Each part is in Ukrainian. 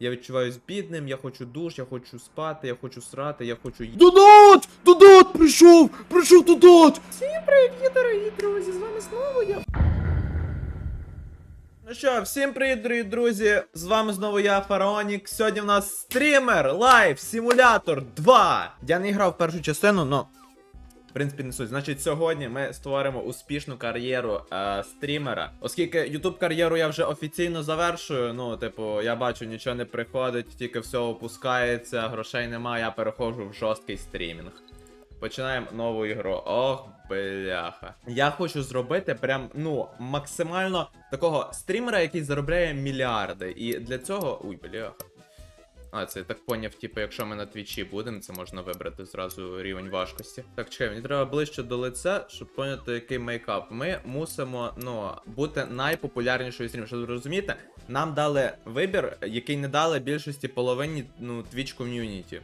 Я відчуваюсь бідним, я хочу душ, я хочу спати, я хочу срати, я хочу їсти. Донат! Донат прийшов! Прийшов донат! Привіт, дорогі друзі! З вами знову я. Ну що, всім привіт, дорогі друзі! З вами знову я, Фараонік. Сьогодні в нас стрімер Live Simulator 2. Я не грав першу частину, но. Принципі, не суть. Значить, сьогодні ми створимо успішну кар'єру е, стрімера. Оскільки YouTube кар'єру я вже офіційно завершую. Ну, типу, я бачу, нічого не приходить, тільки все опускається, грошей немає, я переходжу в жорсткий стрімінг. Починаємо нову ігру. Ох, бляха. Я хочу зробити прям, ну, максимально такого стрімера, який заробляє мільярди. І для цього. Уй, бляха. А, це я так поняв, типу, якщо ми на твічі будемо, це можна вибрати зразу рівень важкості. Так, чекай, мені треба ближче до лиця, щоб поняти, який мейкап. Ми мусимо, ну, бути найпопулярнішою стрімером. Щоб розумієте, нам дали вибір, який не дали більшості половині, ну, Twitch ком'юніті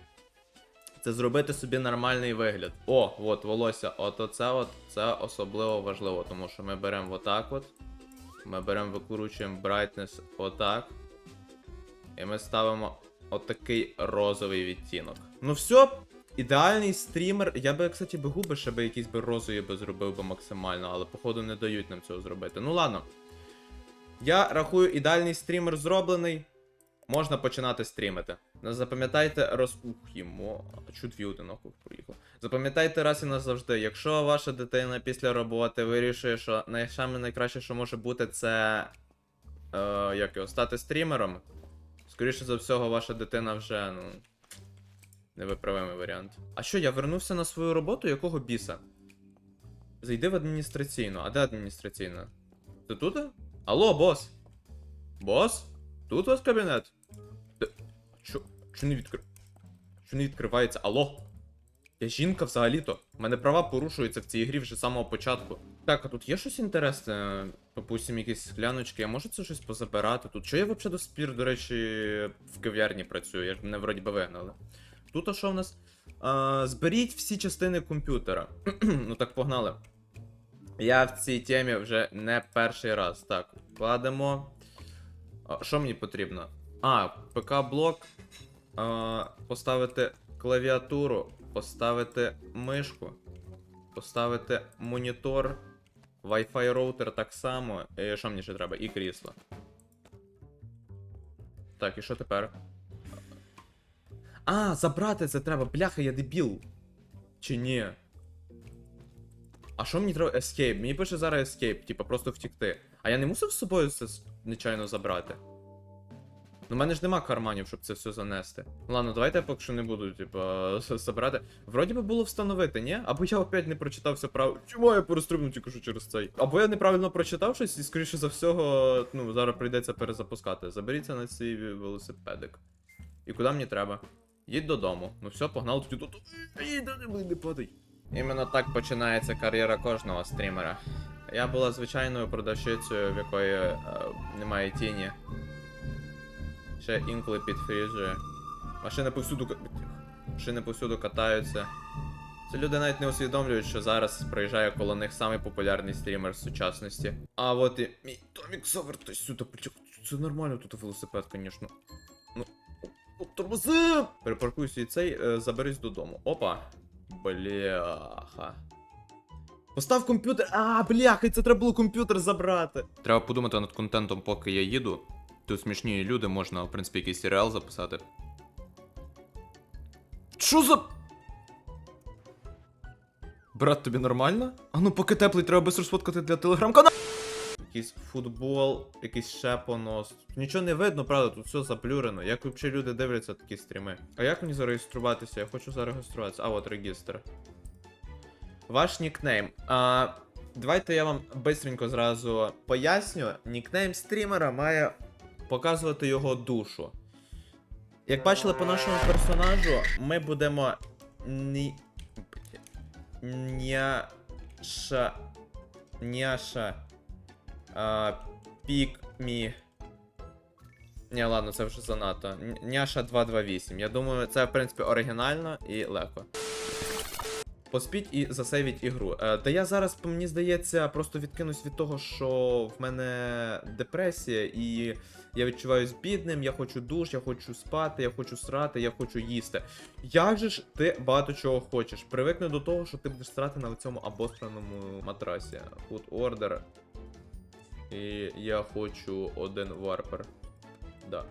це зробити собі нормальний вигляд. О, от волосся, от оце от, це особливо важливо, тому що ми беремо отак от. Ми беремо, викручуємо brightness отак. І ми ставимо отакий розовий відтінок. Ну все, ідеальний стрімер. Я би, кстати, би губи ще би якісь би розові би зробив би максимально, але походу не дають нам цього зробити. Ну ладно. Я рахую, ідеальний стрімер зроблений. Можна починати стрімити. Запам'ятайте роз... Ух, їмо. А чу дві одиноко проїхав. Запам'ятайте раз і назавжди, якщо ваша дитина після роботи вирішує, що найкраще, що може бути, це. Е, як його, стати стрімером. Скоріше за всього, ваша дитина вже, ну. Невиправимий варіант. А що, я вернувся на свою роботу? Якого біса? Зайди в адміністраційну. А де адміністраційна? Ти тут? Алло, бос? Бос? Тут у вас кабінет? Чо, чо не відкр... Чо не відкривається? Алло? Я жінка взагалі-то. У мене права порушуються в цій грі вже з самого початку. Так, а тут є щось інтересне? Допустим, якісь скляночки, я можу це щось позабирати тут. Чого я взагалі до спір, до речі, в кав'ярні працюю? Я ж мене вроді би вигнали. Тут а що в нас? А, зберіть всі частини комп'ютера. ну так, погнали. Я в цій темі вже не перший раз. Так, кладемо. Що мені потрібно? А, ПК-блок. Поставити клавіатуру, поставити мишку, поставити монітор, Wi-Fi роутер так само. І що мені ще треба? І крісло. Так, і що тепер? А, забрати це треба. Бляха, я дебіл. Чи ні? А що мені треба escape? Мені пише зараз escape, типа просто втікти. А я не мусив з собою це нечайно забрати. Ну, в мене ж нема карманів, щоб це все занести. Ладно, давайте я поки що не буду, типа, забирати. Вроді би було встановити, ні? Або я опять не прочитав все право. Чому я перестрибнув тільки що через цей? Або я неправильно прочитав щось, і скоріше за всього, ну, зараз прийдеться перезапускати. Заберіться на цей велосипедик. І куди мені треба? Їдь додому. Ну все, погнали тоді тут. Не падай. Іменно так починається кар'єра кожного стрімера. Я була звичайною продавщицею, в якої е, немає тіні. Ще інколи підфріжує. Машини повсюду. Машини повсюду катаються. Це люди навіть не усвідомлюють, що зараз проїжджає коло них самий популярний стрімер сучасності. А от і мій Томік Совер, сюди. Це нормально тут велосипед, звісно. Ну. о, Тормози! Перепаркуйся і цей, е, заберись додому. Опа. Бляха. Постав комп'ютер. А, бляха, це треба було комп'ютер забрати. Треба подумати над контентом, поки я їду. Тут смішні люди, можна, в принципі, якийсь серіал записати. Що за. Брат, тобі нормально? А ну поки теплий, треба быстро сфоткати для телеграм-каналу. Якийсь футбол, якийсь ще понос. Нічого не видно, правда, тут все заплюрено. Як взагалі люди дивляться такі стріми? А як мені зареєструватися? Я хочу зареєструватися. А, от регістр. Ваш нікнейм. А, давайте я вам бистренько зразу поясню. Нікнейм стрімера має показувати його душу. Як бачили по нашому персонажу, ми будемо ні. Няша. Няша. А, пікмі. Ні, ладно, це вже занадто. Няша 228. Я думаю, це в принципі оригінально і легко. Поспіть і засейвіть ігру. Е, та я зараз, мені здається, просто відкинусь від того, що в мене депресія, і я відчуваюсь бідним, я хочу душ, я хочу спати, я хочу срати, я хочу їсти. Як же ж ти багато чого хочеш? Привикни до того, що ти будеш срати на цьому обостраному матрасі. Food order. І я хочу один варпер. Да.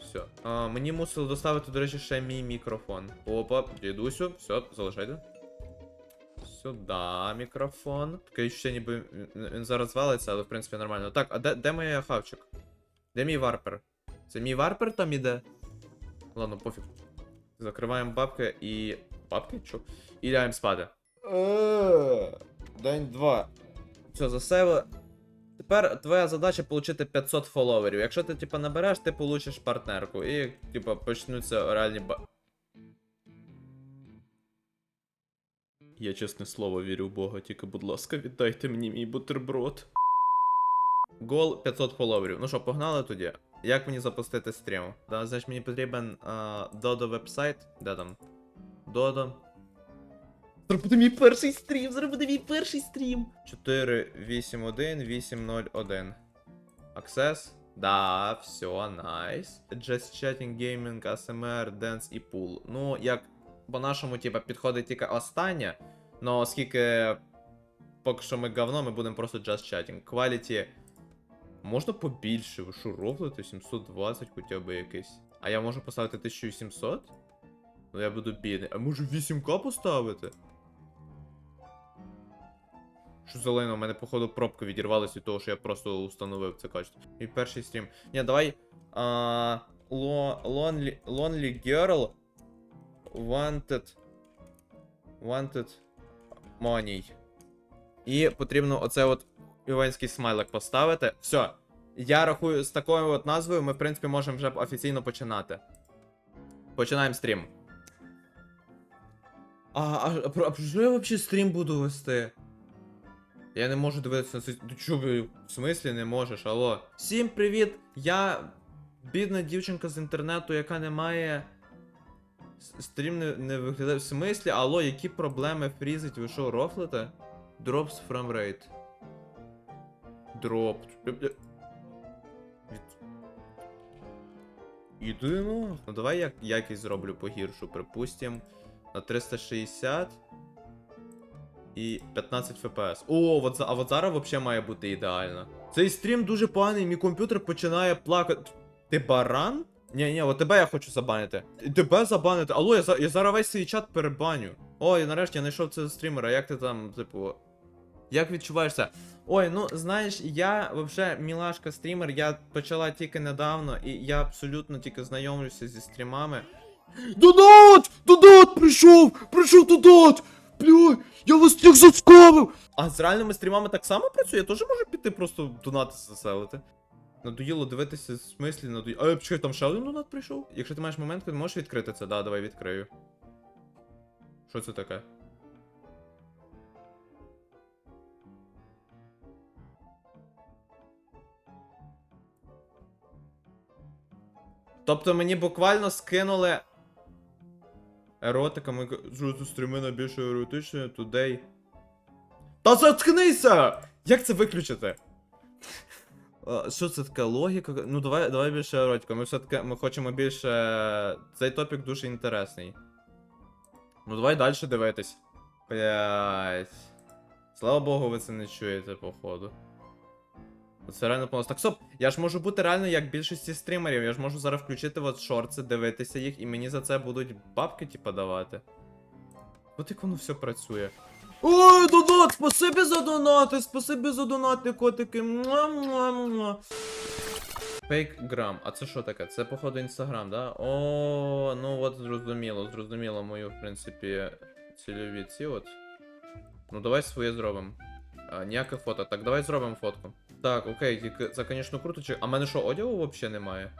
Все. А, мені мусили доставити, до речі, ще мій мікрофон. Опа, дідусю, все, залишайте. Сюда мікрофон. Таке ще ніби він, зараз валиться, але в принципі нормально. Так, а де, де моя хавчик? Де мій варпер? Це мій варпер там іде? Ладно, пофіг. Закриваємо бабки і. Бабки? Чо? І лягаємо спати. Е, День два. Все, засейвили. Тепер твоя задача отримати 500 фоловерів. Якщо ти, типа, набереш, ти получиш партнерку. І, типа, почнуться реальні ба. Я чесне слово вірю в Бога, тільки, будь ласка, віддайте мені мій бутерброд. Гол 500 фоловерів. Ну що, погнали тоді? Як мені запустити стрім? Да, значить мені потрібен Додо вебсайт. Де там? Додо. Зараз буде мій перший стрім, буде мій перший стрім. 481 801. Access. Да, все, найс. Just chatting, gaming, ASMR, dance і pool. Ну, як по-нашому, типа, підходить тільки остання. Но оскільки поки що ми говно, ми будемо просто just chatting. Quality. Можна побільше, що рофлите? 720 хоча б якийсь. А я можу поставити 1700? Ну я буду бідний. А можу 8к поставити? Що за лайно? У мене, походу, пробка відірвалась від того, що я просто установив це качество. Мій перший стрім. Ні, давай. А, lo, lonely, lonely Girl Wanted. Wanted Money. І потрібно оце от івенський смайлик поставити. Все. Я рахую, з такою от назвою ми, в принципі, можемо вже офіційно починати. Починаємо стрім. А, а, про- про що я взагалі стрім буду вести? Я не можу дивитися на це. В смислі не можеш, алло. Всім привіт! Я бідна дівчинка з інтернету, яка не має. Стрім не, не виглядає. В смислі, алло, які проблеми фрізить, ви що, рофлите? Drops rate. Дроп. Іди ну. Давай я якість зроблю погіршу, припустим. На 360 і 15 FPS. О, от, а от зараз взагалі має бути ідеально. Цей стрім дуже поганий, мій комп'ютер починає плакати. Ти баран? Ні, ні, от тебе я хочу забанити. І Тебе забанити. Алло, я, за- я зараз весь свій чат перебаню. Ой, нарешті я знайшов цього стрімера, як ти там, типу. Як відчуваєшся? Ой, ну знаєш, я вообще мілашка стрімер, я почала тільки недавно, і я абсолютно тільки знайомлюся зі стрімами. Донат! Донат прийшов! Прийшов донат! Бля, я вас всіх заскамив! А з реальними стрімами так само працює? Я теж можу піти просто донати заселити. Надоїло дивитися в смислі, надоїло. А, чекай, там ще один донат прийшов? Якщо ти маєш момент, ти можеш відкрити це? Да, давай відкрию. Що це таке? Тобто мені буквально скинули. Еротика, ми це стріми більше еротичне, тудей. Та заткнися! Як це виключити? А, Що це таке логіка? Ну давай, давай більше еротика. Ми все-таки ми хочемо більше. Цей топік дуже інтересний. Ну давай далі дивитись. Блять. Слава Богу, ви це не чуєте, походу. Це реально понос. Так стоп, я ж можу бути реально як більшості стрімерів. Я ж можу зараз включити от шорти, дивитися їх, і мені за це будуть бабки, типа, давати. От як воно все працює. Ой, донат, спасибі за донати, спасибі за донати, котики. Муа-муа-муа. А це що таке? Це, походу, інстаграм, да? О, ну от зрозуміло, зрозуміло мою, в принципі, цільові ці от. Ну давай своє зробимо. Ніяке фото. Так, давай зробимо фотку. Так, окей, це, звісно, круто. Чи... А в мене що, одягу взагалі немає?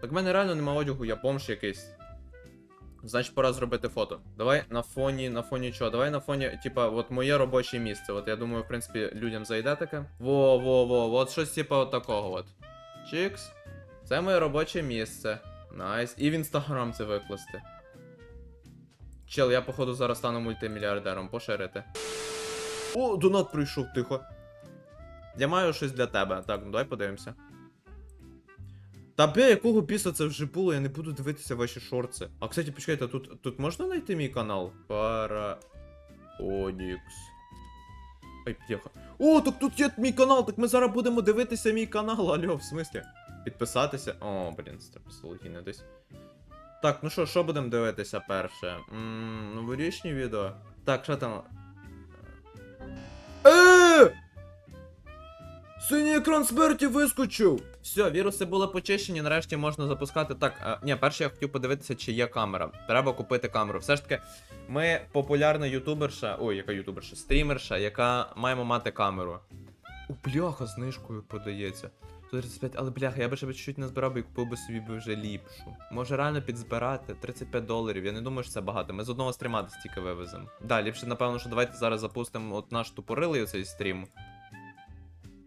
Так в мене реально немає одягу, я бомж якийсь. Значить, пора зробити фото. Давай на фоні, на фоні чого? Давай на фоні, типа, от моє робоче місце. От я думаю, в принципі, людям зайде таке. Во, во, во, от щось типа от такого от. Чікс. Це моє робоче місце. Найс. І в інстаграм це викласти. Чел, я походу зараз стану мультимільярдером, поширити. О, донат прийшов, тихо. Я маю щось для тебе. Так, ну давай подивимося. Та бля, якого біса це вже було, я не буду дивитися ваші шорти. А кстати, почекайте, тут, тут можна знайти мій канал? Пара. Онікс. Ай, птіха. О, так тут є мій канал, так ми зараз будемо дивитися мій канал. Алло, в смислі? Підписатися. О, блін, залогіни десь. Так, ну що, що будемо дивитися перше? Ммм, новорічні відео. Так, що там? Синій екран смерті вискочив! Все, віруси були почищені, нарешті можна запускати. Так, а, ні, перше я хотів подивитися, чи є камера. Треба купити камеру. Все ж таки, ми популярна ютуберша. Ой, яка ютуберша? Стрімерша, яка маємо мати камеру. У бляха знижкою подається. 135, але бляха, я би ще чуть-чуть не збирав би і купив би собі вже ліпшу. Може реально підзбирати 35 доларів. Я не думаю, що це багато. Ми з одного стріма десь тільки вивеземо. Да, ліпше, напевно, що давайте зараз запустимо от наш тупорилий оцей стрім.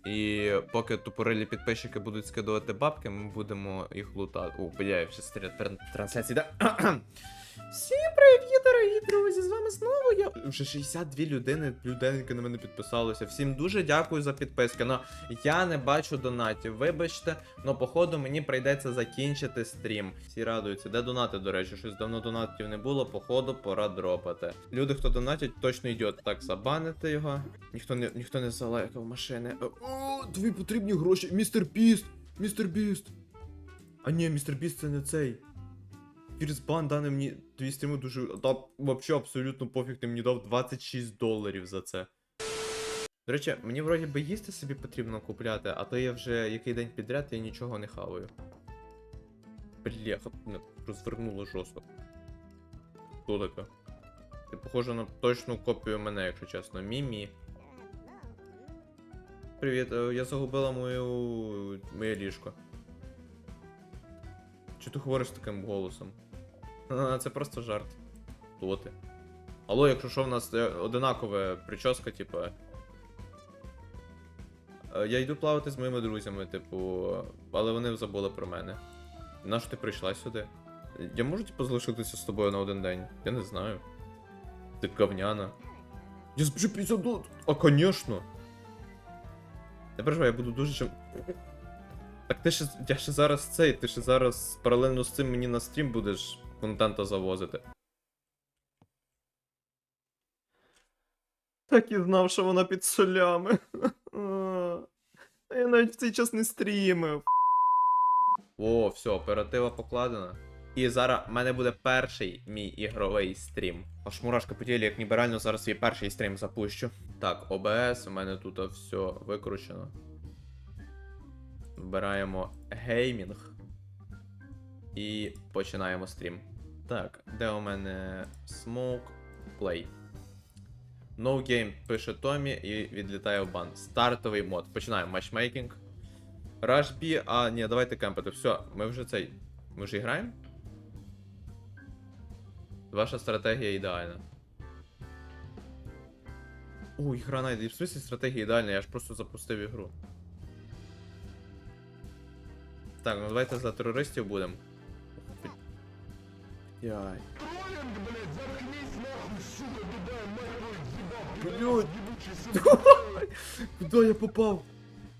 І поки тупорилі підписчики будуть скидувати бабки, ми будемо їх лутати. О, бля, я вже стріляю трансляції, да? Всім привіт, дорогі друзі! З вами знову я. Вже 62 людини, людинки на мене підписалося. Всім дуже дякую за підписки. Но я не бачу донатів. Вибачте, но походу мені прийдеться закінчити стрім. Всі радуються. Де донати, до речі, щось давно донатів не було, походу, пора дропати. Люди, хто донатять, точно йдуть. Так, забанити його. Ніхто не ніхто не залайкав машини. Е, О, тобі потрібні гроші. Містер Біст! Містер Біст! А ні, містер Біст це не цей. Фірсбан дане мені твій стріму дуже. Та вообще абсолютно пофіг, ти мені дав 26 доларів за це. До речі, мені вроді би їсти собі потрібно купляти, а то я вже який день підряд я нічого не хаваю. Бляха, розвернуло жорстко. Хто таке? Ти похожа на точну копію мене, якщо чесно. Мімі. Привіт, е, я загубила мою. моє ліжко. Чи ти говориш таким голосом? Це просто жарт. Хто ти? Алло, якщо що в нас е, одинакове прическа, типу. Е, Я йду плавати з моїми друзями, типу, але вони забули про мене. Нащо ти прийшла сюди? Я можу типу залишитися з тобою на один день? Я не знаю. Ти говняна. Я збіжу 50 доларів. А, конечно. Не переживай, я буду дуже чим. Так ти ще. Я ще зараз цей, ти ще зараз паралельно з цим мені на стрім будеш контента завозити. Так і знав, що вона під солями. Я навіть в цей час не стрімив. О, все, оператива покладена. І зараз в мене буде перший мій ігровий стрім. Аж мурашка по тілі, як ніби реально зараз свій перший стрім запущу. Так, ОБС, у мене тут все викручено. Вбираємо геймінг. І починаємо стрім. Так, де у мене Smoke Play. No Game пише Томі і відлітає в бан. Стартовий мод. Починаємо матчмейкінг. Rush B, а ні, давайте кемпити. Все, ми вже цей. Ми вже граємо? Ваша стратегія ідеальна. Ой, гра найде. В смысле стратегія ідеальна, я ж просто запустив ігру. Так, ну давайте за терористів будемо. Яй. Блядь, Куди я попав?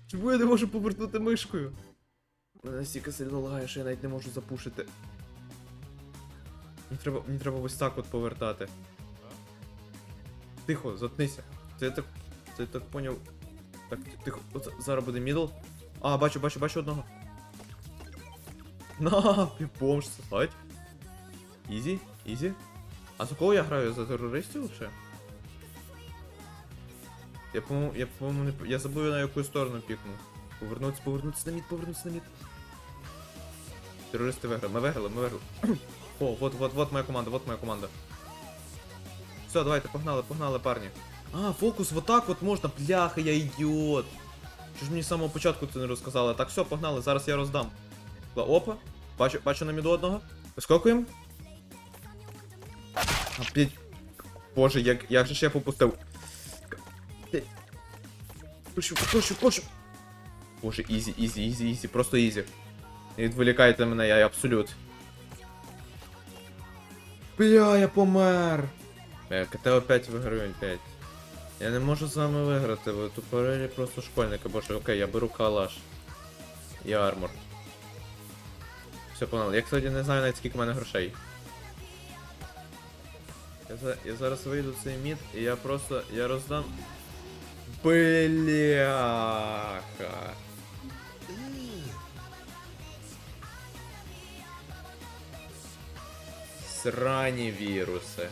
Чому я не можу повернути мишкою? Мене настільки сильно лагає, що я навіть не можу запушити. Мені треба, мені треба ось так от повертати. Тихо, заткнися. Це я так. Це я так поняв. Так, тихо. От зараз буде мідл. А, бачу, бачу, бачу одного. На, півбомж, сосать. Ізі, ізі. А за кого я граю? За терористів лише? Я по-моєму, я по-моєму не я забув на яку сторону пікнув. Повернутися, повернутися на мід, повернутися на мід. Терористи виграли, ми виграли, ми виграли. О, вот, вот, вот моя команда, вот моя команда. Все, давайте, погнали, погнали, парні. А, фокус, вот так от можна, бляха, я ідіот. Чого ж мені з самого початку це не розказали? Так, все, погнали, зараз я роздам. Опа, бачу, бачу на міду одного. Вискокуємо. Опять. Боже, як, як же ж я попустив. Ти- Пушу, пушу, пушу. Боже, ізі, ізі, ізі, ізі, просто ізі. Не відволікайте мене, я абсолют. Бля, я помер. Бля, КТ опять виграю опять. Я не можу з вами виграти, ви тупорилі просто школьники. Боже, окей, я беру калаш. І армор. Все, погнали. Я, кстати, не знаю навіть скільки в мене грошей. Я, за... я зараз вийду цей мід і я просто. я роздам. Бляха. Срані віруси.